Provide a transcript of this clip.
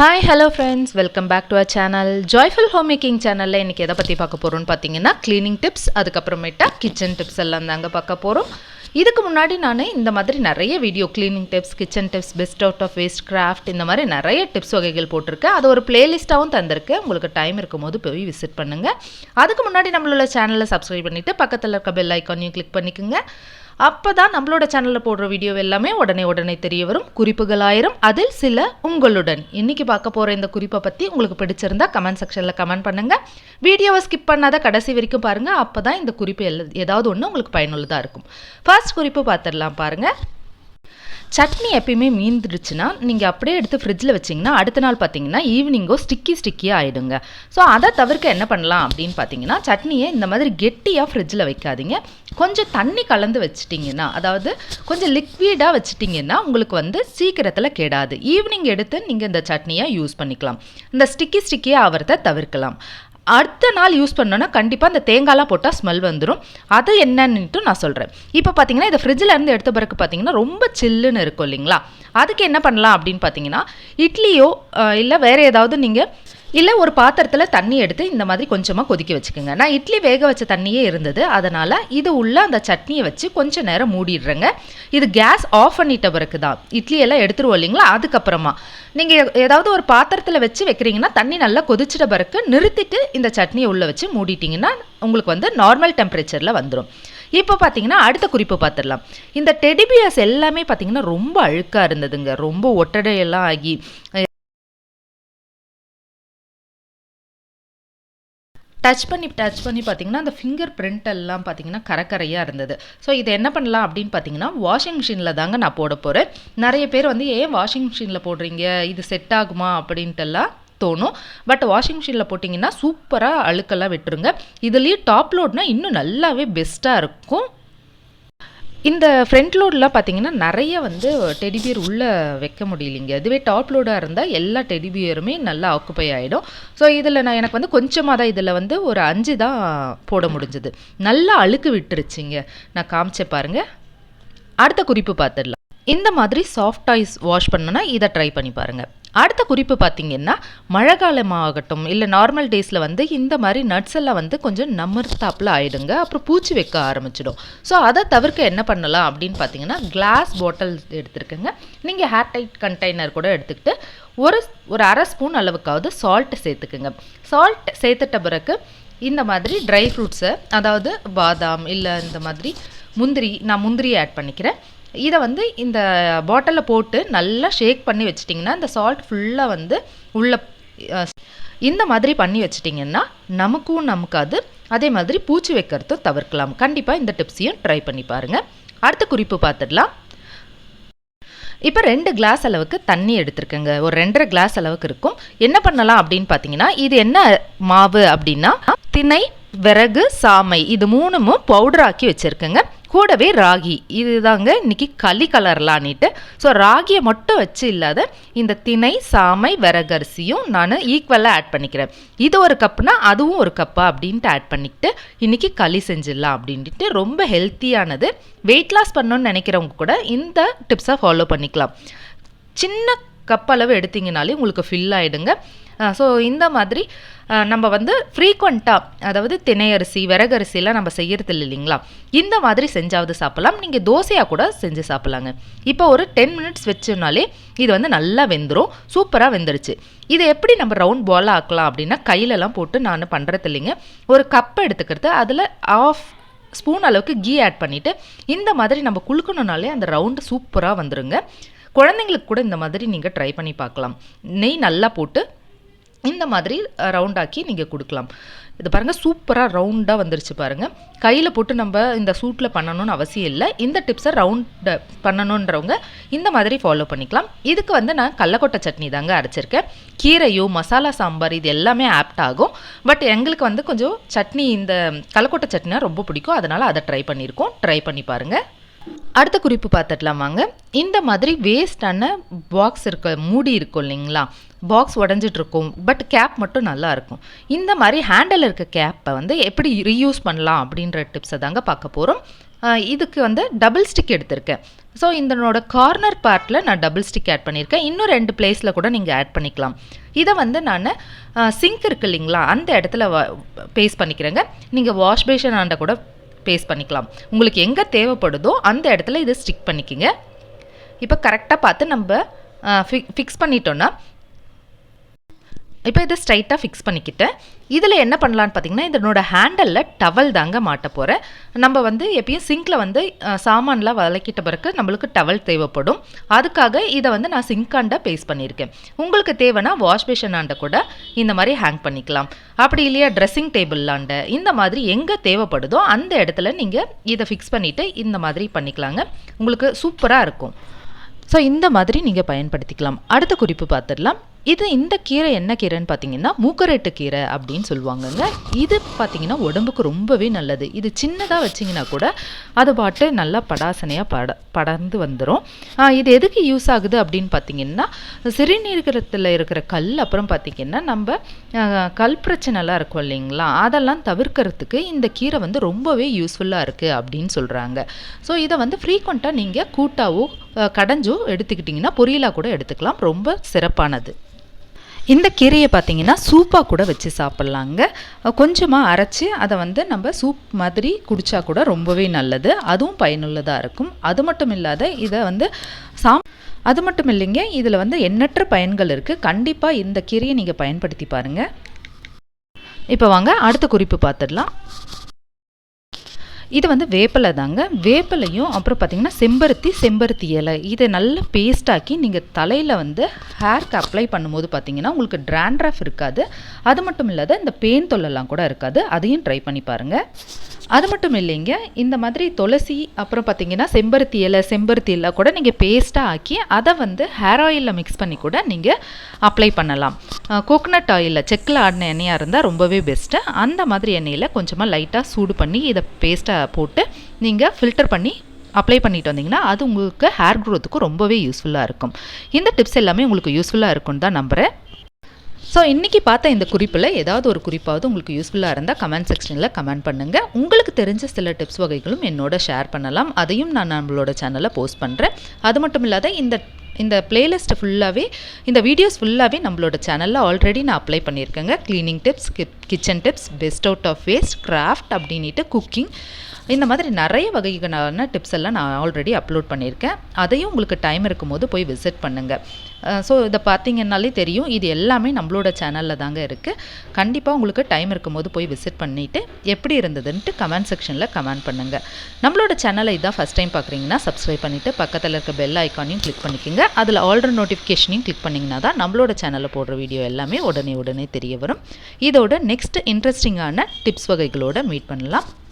Hi hello friends welcome back to our channel joyful home making சேனலில் இன்றைக்கி எதை பற்றி பார்க்க போகிறோம்னு பார்த்தீங்கன்னா க்ளீனிங் டிப்ஸ் அதுக்கப்புறமேட்டா கிச்சன் டிப்ஸ் எல்லாம் தாங்க பார்க்க போகிறோம் இதுக்கு முன்னாடி நான் இந்த மாதிரி நிறைய video cleaning tips kitchen tips best out of waste craft இந்த மாதிரி நிறைய டிப்ஸ் வகைகள் போட்டிருக்கேன். அது ஒரு பிளேலிஸ்ட்டாகவும் தந்திருக்கேன் உங்களுக்கு டைம் இருக்கும்போது போய் விசிட் பண்ணுங்கள் அதுக்கு முன்னாடி நம்மளோட சேனலை சப்ஸ்கிரைப் பண்ணிவிட்டு பக்கத்தில் இருக்க பெல் ஐக்கானையும் கிளிக் பண்ணிக்கோங்க. அப்போ தான் நம்மளோட சேனலில் போடுற வீடியோ எல்லாமே உடனே உடனே தெரிய வரும். குறிப்புகள் ஆயிரம். அதில் சில உங்களுடன். இன்னைக்கு பார்க்க போகிற இந்த குறிப்பை பற்றி உங்களுக்கு பிடிச்சிருந்தா கமெண்ட் செக்ஷனில் கமெண்ட் பண்ணுங்கள் வீடியோவை ஸ்கிப் பண்ணாத கடைசி வரைக்கும் பாருங்கள் அப்போ தான் இந்த குறிப்பு எல் ஏதாவது ஒன்று உங்களுக்கு பயனுள்ளதாக இருக்கும். ஃபர்ஸ்ட் குறிப்பு பார்த்துடலாம் பாருங்கள் சட்னி எப்பயுமே மீந்துடுச்சுன்னா நீங்கள் அப்படியே எடுத்து ஃப்ரிட்ஜில் வச்சிங்கன்னா அடுத்த நாள் பார்த்தீங்கன்னா ஈவினிங்கோ ஸ்டிக்கி ஸ்டிக்கியாக ஆகிடுங்க ஸோ அதை தவிர்க்க என்ன பண்ணலாம் அப்படின்னு பார்த்தீங்கன்னா சட்னியை இந்த மாதிரி கெட்டியாக ஃப்ரிட்ஜில் வைக்காதீங்க. கொஞ்சம் தண்ணி கலந்து வச்சிட்டிங்கன்னா அதாவது கொஞ்சம் லிக்விடாக வச்சிட்டிங்கன்னா உங்களுக்கு வந்து சீக்கிரத்தில் கெடாது. ஈவினிங் எடுத்து நீங்கள் இந்த சட்னியை யூஸ் பண்ணிக்கலாம். இந்த ஸ்டிக்கி ஸ்டிக்கியாக ஆகிறத தவிர்க்கலாம். அடுத்த நாள் யூஸ் பண்ணோன்னா கண்டிப்பாக அந்த தேங்காய்லாம் போட்டால் ஸ்மெல் வந்துடும் அது என்னன்னுட்டு நான் சொல்கிறேன் இப்போ பார்த்தீங்கன்னா இந்த ஃப்ரிட்ஜில் இருந்து எடுத்த பிறகு பார்த்தீங்கன்னா ரொம்ப சில்லுன்னு இருக்கும் இல்லைங்களா? அதுக்கு என்ன பண்ணலாம் அப்படின்னு பார்த்தீங்கன்னா இட்லியோ இல்லை வேறு ஏதாவது நீங்கள் இல்லை ஒரு பாத்திரத்தில் தண்ணி எடுத்து இந்த மாதிரி கொஞ்சமாக கொதிக்க வச்சுக்கோங்க. நான் இட்லி வேக வச்ச தண்ணியே இருந்தது. அதனால் இது உள்ள அந்த சட்னியை வச்சு கொஞ்சம் நேரம் மூடிடுறேங்க. இது கேஸ் ஆஃப் பண்ணிட்ட பிறகு தான் இட்லியெல்லாம் எடுத்துருவோம் இல்லைங்களா? அதுக்கப்புறமா. நீங்கள் ஏதாவது ஒரு பாத்திரத்தில் வச்சு வைக்கிறீங்கன்னா தண்ணி நல்லா கொதிச்சிட்ட பிறகு நிறுத்திட்டு இந்த சட்னியை உள்ளே வச்சு மூடிட்டிங்கன்னா உங்களுக்கு வந்து நார்மல் டெம்பரேச்சரில் வந்துடும் இப்போ பார்த்தீங்கன்னா அடுத்த குறிப்பு பார்த்துடலாம் இந்த டெடிபியர்ஸ் எல்லாமே பார்த்தீங்கன்னா ரொம்ப அழுக்காக இருந்ததுங்க. ரொம்ப ஒட்டடையெல்லாம் ஆகி டச் பண்ணி டச் பண்ணி பார்த்தீங்கன்னா அந்த ஃபிங்கர் பிரிண்ட் எல்லாம் பார்த்தீங்கன்னா கரக்கரையாக இருந்தது. ஸோ இதை என்ன பண்ணலாம் அப்படின்னு பார்த்தீங்கன்னா வாஷிங் மிஷினில் தாங்க நான் போட போகிறேன் நிறைய பேர் வந்து ஏன் வாஷிங் மிஷினில் போடுறீங்க? இது செட் ஆகுமா? அப்படின்ட்டுலாம் தோணும். பட் வாஷிங் மிஷினில் போட்டிங்கன்னா சூப்பராக அழுக்கெல்லாம் விட்டுருங்க. இதுலேயும் டாப் லோட்னா இன்னும் நல்லாவே பெஸ்ட்டாக இருக்கும். இந்த ஃப்ரண்ட் லோடெலாம் பார்த்தீங்கன்னா நிறைய வந்து டெடிபியர் உள்ளே வைக்க முடியலைங்க. இதுவே டாப் லோடாக இருந்தால் எல்லா டெடிபியருமே நல்லா ஆக்குப்பை ஆகிடும் ஸோ இதில் நான் எனக்கு வந்து கொஞ்சமாக தான் இதில் வந்து ஒரு அஞ்சு தான் போட முடிஞ்சது. நல்லா அழுக்கு விட்டுருச்சிங்க. நான் காமிச்ச பாருங்கள் அடுத்த குறிப்பு பார்த்துடலாம் இந்த மாதிரி சாஃப்ட் டாய்ஸ் வாஷ் பண்ணனா இதை ட்ரை பண்ணி பாருங்கள் அடுத்த குறிப்பு பார்த்தீங்கன்னா மழை காலமாகட்டும் இல்லை நார்மல் டேஸில் வந்து இந்த மாதிரி நட்ஸ் எல்லாம் வந்து கொஞ்சம் நம்மர்த்தாப்பில் ஆகிடுங்க அப்புறம் பூச்சி வைக்க ஆரம்பிச்சிடும். ஸோ அதை தவிர்க்க என்ன பண்ணலாம் அப்படின்னு பார்த்தீங்கன்னா கிளாஸ் பாட்டில் எடுத்துருக்கேங்க. நீங்கள் ஹேர் டைட் கண்டெய்னர் கூட எடுத்துக்கிட்டு ஒரு ஒரு அரை ஸ்பூன் அளவுக்காவது சால்ட் சேர்த்துக்குங்க. சால்ட் சேர்த்துட்ட பிறகு இந்த மாதிரி ட்ரை ஃப்ரூட்ஸை அதாவது பாதாம் இல்லை இந்த மாதிரி முந்திரி நான் முந்திரி ஆட் பண்ணிக்கிறேன். இதை வந்து இந்த பாட்டிலில் போட்டு நல்லா ஷேக் பண்ணி வச்சிட்டிங்கன்னா இந்த சால்ட் ஃபுல்லாக வந்து உள்ள இந்த மாதிரி பண்ணி வச்சிட்டிங்கன்னா நமக்கும் நமக்காது. அதே மாதிரி பூச்சி வைக்கிறதும் தவிர்க்கலாம். கண்டிப்பாக இந்த டிப்ஸையும் ட்ரை பண்ணி பாருங்கள் அடுத்த குறிப்பு பார்த்துடலாம். இப்போ ரெண்டு கிளாஸ் அளவுக்கு தண்ணி எடுத்துருக்கேங்க. ஒரு ரெண்டரை கிளாஸ் அளவுக்கு இருக்கும். என்ன பண்ணலாம் அப்படின்னு பார்த்தீங்கன்னா இது என்ன மாவு அப்படின்னா திணை விறகு சாமை இது மூணுமும் பவுடர் ஆக்கி வச்சுருக்கேங்க. கூடவே ராகி. இதுதாங்க இன்னைக்கு களி கலர்லான்னுட்டு. ஸோ ராகியை மட்டும் வச்சு இல்லாத இந்த திணை சாமை விறகரிசியும் நான் ஈக்குவலாக ஆட் பண்ணிக்கிறேன். இது ஒரு கப்புனா அதுவும் ஒரு கப்பா அப்படின்ட்டு ஆட் பண்ணிக்கிட்டு இன்றைக்கி களி செஞ்சிடலாம் அப்படின்ட்டு ரொம்ப ஹெல்த்தியானது வெயிட் லாஸ் பண்ணணும்னு நினைக்கிறவங்க கூட இந்த டிப்ஸை ஃபாலோ பண்ணிக்கலாம். சின்ன கப் அளவு எடுத்திங்கனாலே உங்களுக்கு ஃபில் ஆகிடுங்க ஸோ இந்த மாதிரி நம்ம வந்து ஃப்ரீக்வெண்ட்டாக அதாவது திணையரிசி விறகரிசிலாம் நம்ம செய்கிறது இல்லை இல்லைங்களா? இந்த மாதிரி செஞ்சாவது சாப்பிட்லாம். நீங்கள் தோசையாக கூட செஞ்சு சாப்பிட்லாங்க. இப்போ ஒரு டென் மினிட்ஸ் வச்சோனாலே இது வந்து நல்லா வெந்துடும் சூப்பராக வெந்துருச்சு. இதை எப்படி நம்ம ரவுண்ட் பாலாக ஆக்கலாம் அப்படின்னா கையிலலாம் போட்டு நான் பண்ணுறது இல்லைங்க. ஒரு கப் எடுத்துக்கிறது அதில் ஆஃப் ஸ்பூன் அளவுக்கு கீ ஆட் பண்ணிவிட்டு இந்த மாதிரி நம்ம குளுக்கணுனாலே அந்த ரவுண்டு சூப்பராக வந்துருங்க. குழந்தைங்களுக்கு கூட இந்த மாதிரி நீங்கள் ட்ரை பண்ணி பார்க்கலாம். நெய் நல்லா போட்டு இந்த மாதிரி ரவுண்டாக்கி நீங்கள் கொடுக்கலாம். இது பாருங்கள் சூப்பராக ரவுண்டாக வந்துருச்சு பாருங்கள் கையில் போட்டு நம்ம இந்த சூட்டில் பண்ணணும்னு அவசியம் இல்லை. இந்த டிப்ஸை ரவுண்ட் பண்ணணுன்றவங்க இந்த மாதிரி ஃபாலோ பண்ணிக்கலாம். இதுக்கு வந்து நான் கல்லக்கொட்டை சட்னி தாங்க அரைச்சிருக்கேன். கீரையோ மசாலா சாம்பார் இது எல்லாமே ஆப்ட் ஆகும். பட் எங்களுக்கு வந்து கொஞ்சம் சட்னி இந்த கல்லக்கொட்டை சட்னினா ரொம்ப பிடிக்கும். அதனால் அதை ட்ரை பண்ணியிருக்கோம் ட்ரை பண்ணி பாருங்கள் அடுத்த குறிப்பு பார்த்துடலாம் வாங்க. இந்த மாதிரி வேஸ்டான பாக்ஸ் இருக்க மூடி இருக்கும் இல்லைங்களா? பாக்ஸ் உடஞ்சிட்டு இருக்கும் பட் கேப் மட்டும் நல்லா இருக்கும் இந்த மாதிரி ஹேண்டில் இருக்க கேப்பை வந்து எப்படி ரீயூஸ் பண்ணலாம் அப்படின்ற டிப்ஸை தாங்க பார்க்க போகிறோம் இதுக்கு வந்து டபுள் ஸ்டிக் எடுத்திருக்கேன். ஸோ இதனோட கார்னர் பார்ட்டில் நான் டபுள் ஸ்டிக் ஆட் பண்ணியிருக்கேன். இன்னும் ரெண்டு பிளேஸில் கூட நீங்கள் ஆட் பண்ணிக்கலாம். இதை வந்து நான் சிங்க் இருக்கு இல்லைங்களா அந்த இடத்துல பேஸ்ட் பண்ணிக்கிறேங்க. நீங்கள் வாஷ் பேஷன் ஆண்ட கூட பேஸ்ட் பண்ணிக்கலாம். உங்களுக்கு எங்கே தேவைப்படுதோ அந்த இடத்துல இதை ஸ்டிக் பண்ணிக்கிங்க. இப்போ கரெக்டாக பார்த்து நம்ம ஃபிக்ஸ் பண்ணிட்டோன்னா இப்போ இதை ஸ்ட்ரைட்டாக ஃபிக்ஸ் பண்ணிக்கிட்டேன் இதில் என்ன பண்ணலான்னு பார்த்தீங்கன்னா இதனோட ஹேண்டலில் டவல் தாங்க மாட்ட போகிறேன் நம்ம வந்து எப்பயும் சிங்கில் வந்து சாமான்லாம் விளக்கிட்ட பிறகு நம்மளுக்கு டவல் தேவைப்படும். அதுக்காக இதை வந்து நான் சிங்காண்ட பேஸ் பண்ணியிருக்கேன். உங்களுக்கு தேவைன்னா வாஷ் பேஷனாண்ட கூட இந்த மாதிரி ஹேங் பண்ணிக்கலாம். அப்படி இல்லையா ட்ரெஸ்ஸிங் டேபிளாண்ட இந்த மாதிரி எங்கே தேவைப்படுதோ அந்த இடத்துல நீங்கள் இதை ஃபிக்ஸ் பண்ணிவிட்டு இந்த மாதிரி பண்ணிக்கலாங்க. உங்களுக்கு சூப்பராக இருக்கும். ஸோ இந்த மாதிரி நீங்கள் பயன்படுத்திக்கலாம். அடுத்த குறிப்பு பார்த்துடலாம் இது இந்த கீரை என்ன கீரைன்னு பார்த்தீங்கன்னா மூக்கரெட்டு கீரை அப்படின்னு சொல்லுவாங்கங்க. இது பார்த்தீங்கன்னா உடம்புக்கு ரொம்பவே நல்லது. இது சின்னதாக வச்சிங்கன்னா கூட அது பாட்டு நல்லா படாசனையாக பட படர்ந்து வந்துடும் இது எதுக்கு யூஸ் ஆகுது அப்படின்னு பார்த்தீங்கன்னா சிறுநீரகத்தில் இருக்கிற கல் அப்புறம் பார்த்திங்கன்னா நம்ம கல் பிரச்சனைலாம் இருக்கும் இல்லைங்களா? அதெல்லாம் தவிர்க்கிறதுக்கு இந்த கீரை வந்து ரொம்பவே யூஸ்ஃபுல்லாக இருக்குது அப்படின்னு சொல்கிறாங்க ஸோ இதை வந்து ஃப்ரீக்வெண்ட்டாக நீங்கள் கூட்டாவோ கடைஞ்சோ எடுத்துக்கிட்டிங்கன்னா பொரியலாக கூட எடுத்துக்கலாம். ரொம்ப சிறப்பானது. இந்த கீரையை பார்த்தீங்கன்னா சூப்பாக கூட வச்சு சாப்பிட்லாங்க. கொஞ்சமாக அரைச்சி அதை வந்து நம்ம சூப் மாதிரி குடித்தா கூட ரொம்பவே நல்லது. அதுவும் பயனுள்ளதாக இருக்கும். அது மட்டும் இல்லாத இதை வந்து சாம் அது மட்டும் இல்லைங்க இதில் வந்து எண்ணற்ற பயன்கள் இருக்குது கண்டிப்பாக இந்த கீரையை நீங்கள் பயன்படுத்தி பாருங்கள் இப்போ வாங்க அடுத்த குறிப்பு பார்த்துடலாம். இது வந்து வேப்பிலை தாங்க. வேப்பிலையும் அப்புறம் பார்த்தீங்கன்னா செம்பருத்தி செம்பருத்தி இலை. இதை நல்லா பேஸ்டாக்கி நீங்கள் தலையில் வந்து ஹேர்க்கு அப்ளை பண்ணும்போது பார்த்தீங்கன்னா உங்களுக்கு ட்ராண்ட்ரஃப் இருக்காது. அது மட்டும் இல்லாத இந்த பேன் தொல்லெல்லாம் கூட இருக்காது. அதையும் ட்ரை பண்ணி பாருங்கள் அது மட்டும் இல்லைங்க இந்த மாதிரி துளசி அப்புறம் பார்த்தீங்கன்னா செம்பருத்தி இலை செம்பருத்தி இலை கூட நீங்கள் பேஸ்ட்டாக ஆக்கி அதை வந்து ஹேர் ஆயிலில் மிக்ஸ் பண்ணி கூட நீங்கள் அப்ளை பண்ணலாம். கோகனட் ஆயிலில் செக்கில் ஆடின எண்ணெயாக இருந்தால் ரொம்பவே பெஸ்ட்டு அந்த மாதிரி எண்ணெயில் கொஞ்சமாக லைட்டாக சூடு பண்ணி இதை பேஸ்ட்டாக போட்டு நீங்கள் ஃபில்டர் பண்ணி அப்ளை பண்ணிட்டு வந்தீங்கன்னா அது உங்களுக்கு ஹேர் க்ரோத்துக்கு ரொம்பவே யூஸ்ஃபுல்லாக இருக்கும். இந்த டிப்ஸ் எல்லாமே உங்களுக்கு யூஸ்ஃபுல்லாக இருக்கும்னு தான் நம்புகிறேன் ஸோ இன்றைக்கி பார்த்த இந்த குறிப்பில் ஏதாவது ஒரு குறிப்பாவது உங்களுக்கு யூஸ்ஃபுல்லாக இருந்தால் கமெண்ட் செக்ஷனில் கமெண்ட் பண்ணுங்கள் உங்களுக்கு தெரிஞ்ச சில டிப்ஸ் வகைகளும் என்னோட ஷேர் பண்ணலாம். அதையும் நான் நம்மளோட சேனலில் போஸ்ட் பண்ணுறேன் அது மட்டும் இல்லாத இந்த இந்த பிளேலிஸ்ட் ஃபுல்லாகவே இந்த வீடியோஸ் ஃபுல்லாகவே நம்மளோட சேனலில் ஆல்ரெடி நான் apply பண்ணியிருக்கேங்க. Cleaning tips kitchen tips best out of waste craft அப்படின்ட்டு குக்கிங் இந்த மாதிரி நிறைய வகைகளான டிப்ஸ் எல்லாம் நான் ஆல்ரெடி அப்லோட் பண்ணியிருக்கேன். அதையும் உங்களுக்கு டைம் இருக்கும்போது போய் விசிட் பண்ணுங்கள் ஸோ இதை பார்த்தீங்கன்னாலே தெரியும். இது எல்லாமே நம்மளோட சேனலில் தாங்க இருக்குது கண்டிப்பாக உங்களுக்கு டைம் இருக்கும்போது போய் விசிட் பண்ணிவிட்டு எப்படி இருந்ததுன்ட்டு கமெண்ட் செக்ஷனில் கமெண்ட் பண்ணுங்கள் நம்மளோட சேனலை இதான் ஃபஸ்ட் டைம் பார்க்குறீங்கன்னா சப்ஸ்கிரைப் பண்ணிவிட்டு பக்கத்தில் இருக்க பெல் ஐக்கானையும் கிளிக் பண்ணிக்கோங்க. அதில் ஆல்ரெடி நோட்டிஃபிகேஷனையும் கிளிக் பண்ணிங்கன்னா தான் நம்மளோட சேனலில் போடுற வீடியோ எல்லாமே உடனே உடனே தெரிய வரும். இதோட நெக்ஸ்ட் இன்ட்ரெஸ்டிங்கான டிப்ஸ் வகைகளோட மீட் பண்ணலாம்.